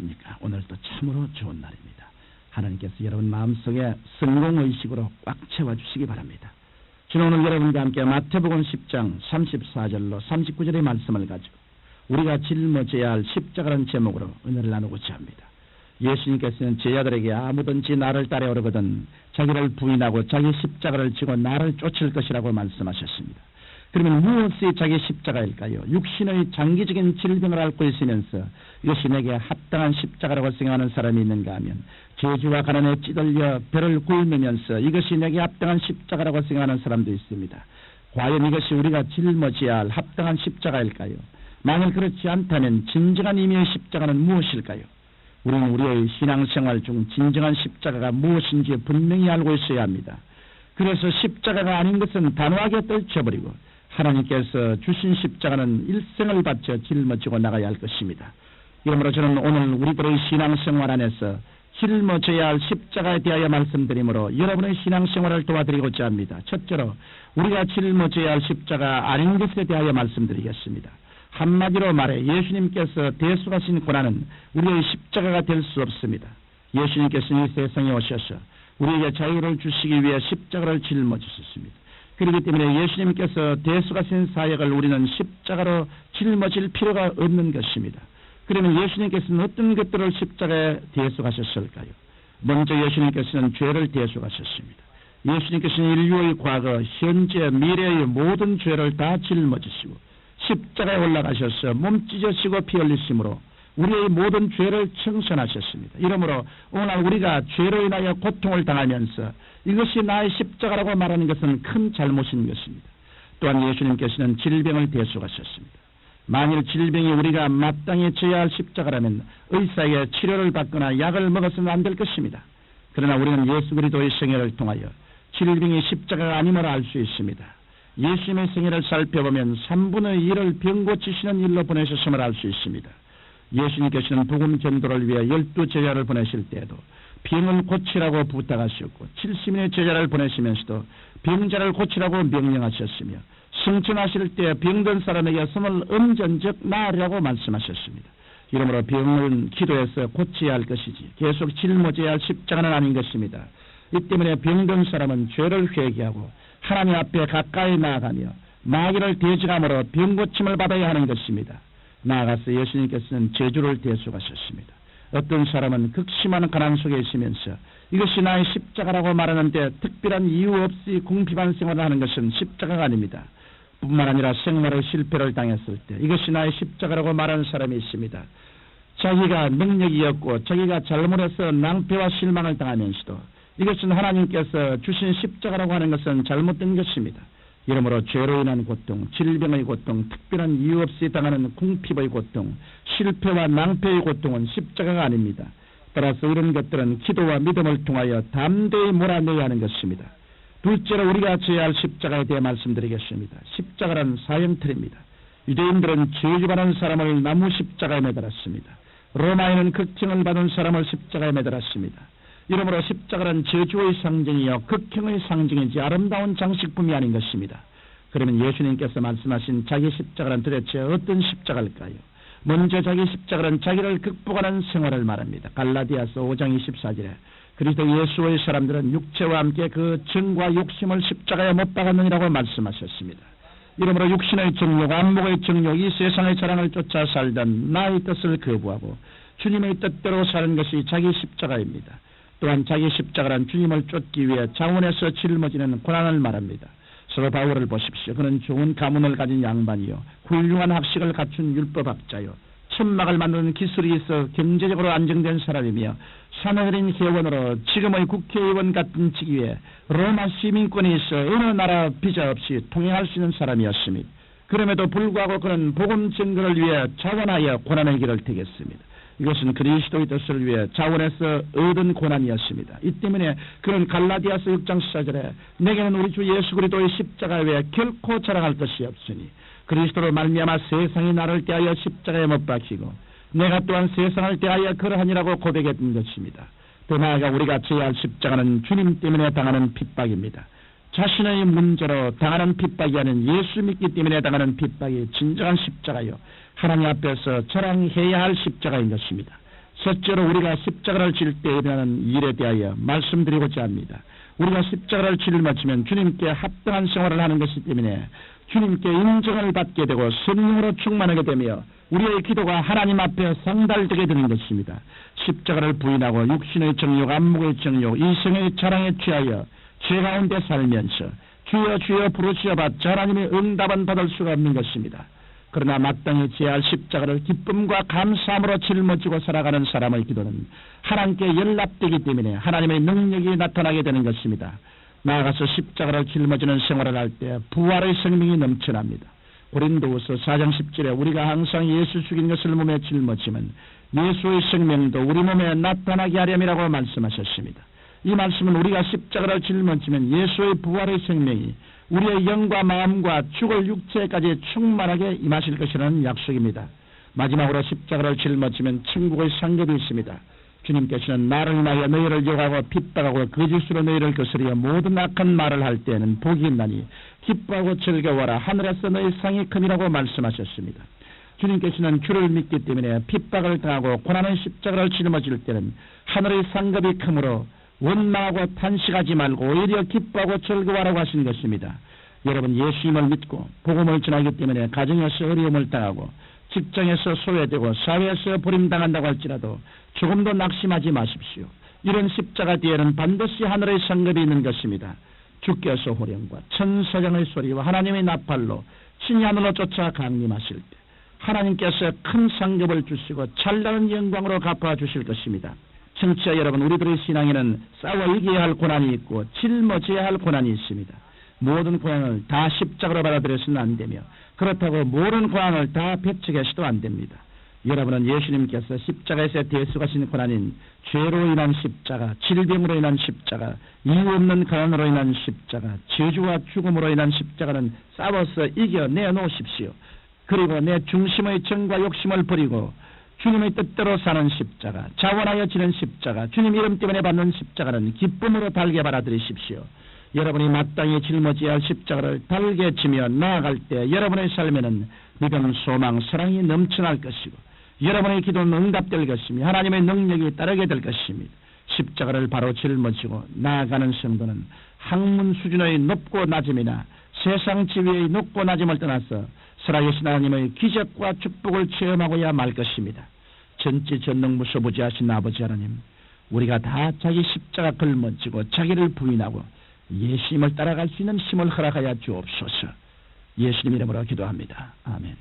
어떠십니까? 오늘도 참으로 좋은 날입니다. 하나님께서 여러분 마음속에 성공의식으로 꽉 채워주시기 바랍니다. 저는 오늘 여러분과 함께 마태복음 10장 34절로 39절의 말씀을 가지고 우리가 짊어져야 할 십자가라는 제목으로 은혜를 나누고자 합니다. 예수님께서는 제자들에게 아무든지 나를 따라오려거든 자기를 부인하고 자기 십자가를 지고 나를 쫓을 것이라고 말씀하셨습니다. 그러면 무엇이 자기 십자가일까요? 육신의 장기적인 질병을 앓고 있으면서 내게 합당한 십자가라고 생각하는 사람이 있는가 하면 저주와 가난에 찌들려 배를 굴면서 이것이 내게 합당한 십자가라고 생각하는 사람도 있습니다. 과연 이것이 우리가 짊어져야 할 합당한 십자가일까요? 만일 그렇지 않다면 진정한 의미의 십자가는 무엇일까요? 우리는 우리의 신앙생활 중 진정한 십자가가 무엇인지 분명히 알고 있어야 합니다. 그래서 십자가가 아닌 것은 단호하게 떨쳐버리고 하나님께서 주신 십자가는 일생을 바쳐 짊어지고 나가야 할 것입니다. 이러므로 저는 오늘 우리들의 신앙생활 안에서 짊어져야 할 십자가에 대하여 말씀드리므로 여러분의 신앙생활을 도와드리고자 합니다. 첫째로 우리가 짊어져야 할 십자가 아닌 것에 대하여 말씀드리겠습니다. 한마디로 말해 예수님께서 대수하신 고난은 우리의 십자가가 될 수 없습니다. 예수님께서 이 세상에 오셔서 우리에게 자유를 주시기 위해 십자가를 짊어지셨습니다. 그렇기 때문에 예수님께서 대수가신 사역을 우리는 십자가로 짊어질 필요가 없는 것입니다. 그러면 예수님께서는 어떤 것들을 십자가에 대수하셨을까요? 먼저 예수님께서는 죄를 대수하셨습니다. 예수님께서는 인류의 과거, 현재, 미래의 모든 죄를 다 짊어지시고 십자가에 올라가셔서 몸 찢어지고 피 흘리심으로 우리의 모든 죄를 청산하셨습니다. 이러므로 오늘 우리가 죄로 인하여 고통을 당하면서 이것이 나의 십자가라고 말하는 것은 큰 잘못인 것입니다. 또한 예수님께서는 질병을 대수하셨습니다. 만일 질병이 우리가 마땅히 져야 할 십자가라면 의사에게 치료를 받거나 약을 먹어서는 안 될 것입니다. 그러나 우리는 예수 그리스도의 생애를 통하여 질병이 십자가가 아님을 알 수 있습니다. 예수님의 생애를 살펴보면 3분의 1을 병 고치시는 일로 보내셨음을 알 수 있습니다. 예수님께서는 복음 전도를 위해 열두 제자를 보내실 때에도 병을 고치라고 부탁하셨고 70인의 제자를 보내시면서도 병자를 고치라고 명령하셨으며 승천하실 때 병든 사람에게 손을 엄전적 나으라고 말씀하셨습니다. 이러므로 병을 기도해서 고쳐야 할 것이지 계속 짊어져야 할 십자가는 아닌 것입니다. 이 때문에 병든 사람은 죄를 회개하고 하나님 앞에 가까이 나아가며 마귀를 대적함으로 병고침을 받아야 하는 것입니다. 나아가서 예수님께서는 제주를 대속하셨습니다. 어떤 사람은 극심한 가난 속에 있으면서 이것이 나의 십자가라고 말하는데 특별한 이유 없이 궁핍한 생활을 하는 것은 십자가가 아닙니다. 뿐만 아니라 생활의 실패를 당했을 때 이것이 나의 십자가라고 말하는 사람이 있습니다. 자기가 능력이 없고 자기가 잘못해서 낭패와 실망을 당하면서도 이것은 하나님께서 주신 십자가라고 하는 것은 잘못된 것입니다. 이러므로 죄로 인한 고통, 질병의 고통, 특별한 이유 없이 당하는 궁핍의 고통, 실패와 낭패의 고통은 십자가가 아닙니다. 따라서 이런 것들은 기도와 믿음을 통하여 담대히 몰아내야 하는 것입니다. 둘째로 우리가 져야 할 십자가에 대해 말씀드리겠습니다. 십자가란 사형틀입니다. 유대인들은 죄주받은 사람을 나무 십자가에 매달았습니다. 로마에는 극형을 받은 사람을 십자가에 매달았습니다. 이러므로 십자가는 저주의 상징이요 극형의 상징이지 아름다운 장식품이 아닌 것입니다. 그러면 예수님께서 말씀하신 자기 십자가는 도대체 어떤 십자가일까요? 먼저 자기 십자가는 자기를 극복하는 생활을 말합니다. 갈라디아서 5장 24절에 그리스도 예수의 사람들은 육체와 함께 그 정과 욕심을 십자가에 못 박았느니라고 말씀하셨습니다. 이러므로 육신의 정욕, 안목의 정욕, 이 세상의 자랑을 쫓아 살던 나의 뜻을 거부하고 주님의 뜻대로 사는 것이 자기 십자가입니다. 또한 자기 십자가란 주님을 쫓기 위해 자원에서 짊어지는 고난을 말합니다. 서로 바울을 보십시오. 그는 좋은 가문을 가진 양반이요. 훌륭한 학식을 갖춘 율법학자요. 천막을 만드는 기술이 있어 경제적으로 안정된 사람이며 산후어린 회원으로 지금의 국회의원 같은 직위에 로마 시민권이 있어 어느 나라 비자 없이 통행할 수 있는 사람이었습니다. 그럼에도 불구하고 그는 복음 증거를 위해 자원하여 고난의 길을 택했습니다. 이것은 그리스도의 뜻을 위해 자원에서 얻은 고난이었습니다. 이 때문에 그는 갈라디아서 6장 14절에 내게는 우리 주 예수 그리스도의 십자가 외에 결코 자랑할 것이 없으니 그리스도로 말미암아 세상이 나를 대하여 십자가에 못 박히고 내가 또한 세상을 대하여 그러하니라고 고백했던 것입니다. 더 나아가 우리가 져야 할 십자가는 주님 때문에 당하는 핍박입니다. 자신의 문제로 당하는 핍박이 아닌 예수 믿기 때문에 당하는 핍박이 진정한 십자가요. 하나님 앞에서 자랑해야 할 십자가인 것입니다. 셋째로 우리가 십자가를 질때 일어나는 일에 대하여 말씀드리고자 합니다. 우리가 십자가를 짊어지면 주님께 합당한 생활을 하는 것이기 때문에 주님께 인정을 받게 되고 성령으로 충만하게 되며 우리의 기도가 하나님 앞에 상달되게 되는 것입니다. 십자가를 부인하고 육신의 정욕, 안목의 정욕, 이성의 자랑에 취하여 죄 가운데 살면서 주여 주여 부르시어봤자 하나님의 응답은 받을 수가 없는 것입니다. 그러나 마땅히 지할 십자가를 기쁨과 감사함으로 짊어지고 살아가는 사람의 기도는 하나님께 연락되기 때문에 하나님의 능력이 나타나게 되는 것입니다. 나아가서 십자가를 짊어지는 생활을 할 때 부활의 생명이 넘쳐납니다. 고린도후서 4장 10절에 우리가 항상 예수 죽인 것을 몸에 짊어지면 예수의 생명도 우리 몸에 나타나게 하렴이라고 말씀하셨습니다. 이 말씀은 우리가 십자가를 짊어지면 예수의 부활의 생명이 우리의 영과 마음과 죽을 육체까지 충만하게 임하실 것이라는 약속입니다. 마지막으로 십자가를 짊어지면 천국의 상급이 있습니다. 주님께서는 나를 인하여 너희를 욕하고 핍박하고 거짓으로 너희를 거스리어 모든 악한 말을 할 때에는 복이 있나니 기뻐하고 즐거워라 하늘에서 너희 상이 큼이라고 말씀하셨습니다. 주님께서는 주를 믿기 때문에 핍박을 당하고 고난의 십자가를 짊어질 때는 하늘의 상급이 크므로 원망하고 탄식하지 말고 오히려 기뻐하고 즐거워하라고 하신 것입니다. 여러분 예수님을 믿고 복음을 전하기 때문에 가정에서 어려움을 당하고 직장에서 소외되고 사회에서 버림당한다고 할지라도 조금도 낙심하지 마십시오. 이런 십자가 뒤에는 반드시 하늘의 상급이 있는 것입니다. 주께서 호령과 천사장의 소리와 하나님의 나팔로 신이 하늘로 쫓아 강림하실 때 하나님께서 큰 상급을 주시고 찬란한 영광으로 갚아 주실 것입니다. 청취자 여러분, 우리들의 신앙에는 싸워 이겨야 할 고난이 있고 짊어져야 할 고난이 있습니다. 모든 고난을 다 십자가로 받아들여서는 안 되며 그렇다고 모든 고난을 다 배척해서도 안 됩니다. 여러분은 예수님께서 십자가에서 대수하신 고난인 죄로 인한 십자가, 질병으로 인한 십자가, 이유 없는 가난으로 인한 십자가, 저주와 죽음으로 인한 십자가는 싸워서 이겨내 놓으십시오. 그리고 내 중심의 정과 욕심을 버리고 주님의 뜻대로 사는 십자가, 자원하여 지는 십자가, 주님 이름 때문에 받는 십자가는 기쁨으로 달게 받아들이십시오. 여러분이 마땅히 짊어져야 할 십자가를 달게 지며 나아갈 때 여러분의 삶에는 믿음, 소망, 사랑이 넘쳐날 것이고 여러분의 기도는 응답될 것이며 하나님의 능력이 따르게 될 것입니다. 십자가를 바로 짊어지고 나아가는 성도는 학문 수준의 높고 낮음이나 세상 지위의 높고 낮음을 떠나서 살아계신 하나님의 기적과 축복을 체험하고야 말 것입니다. 전지전능 무소부지하신 아버지 하나님 우리가 다 자기 십자가 걸머지고 자기를 부인하고 예수님을 따라갈 수 있는 힘을 허락하여 주옵소서. 예수님 이름으로 기도합니다. 아멘.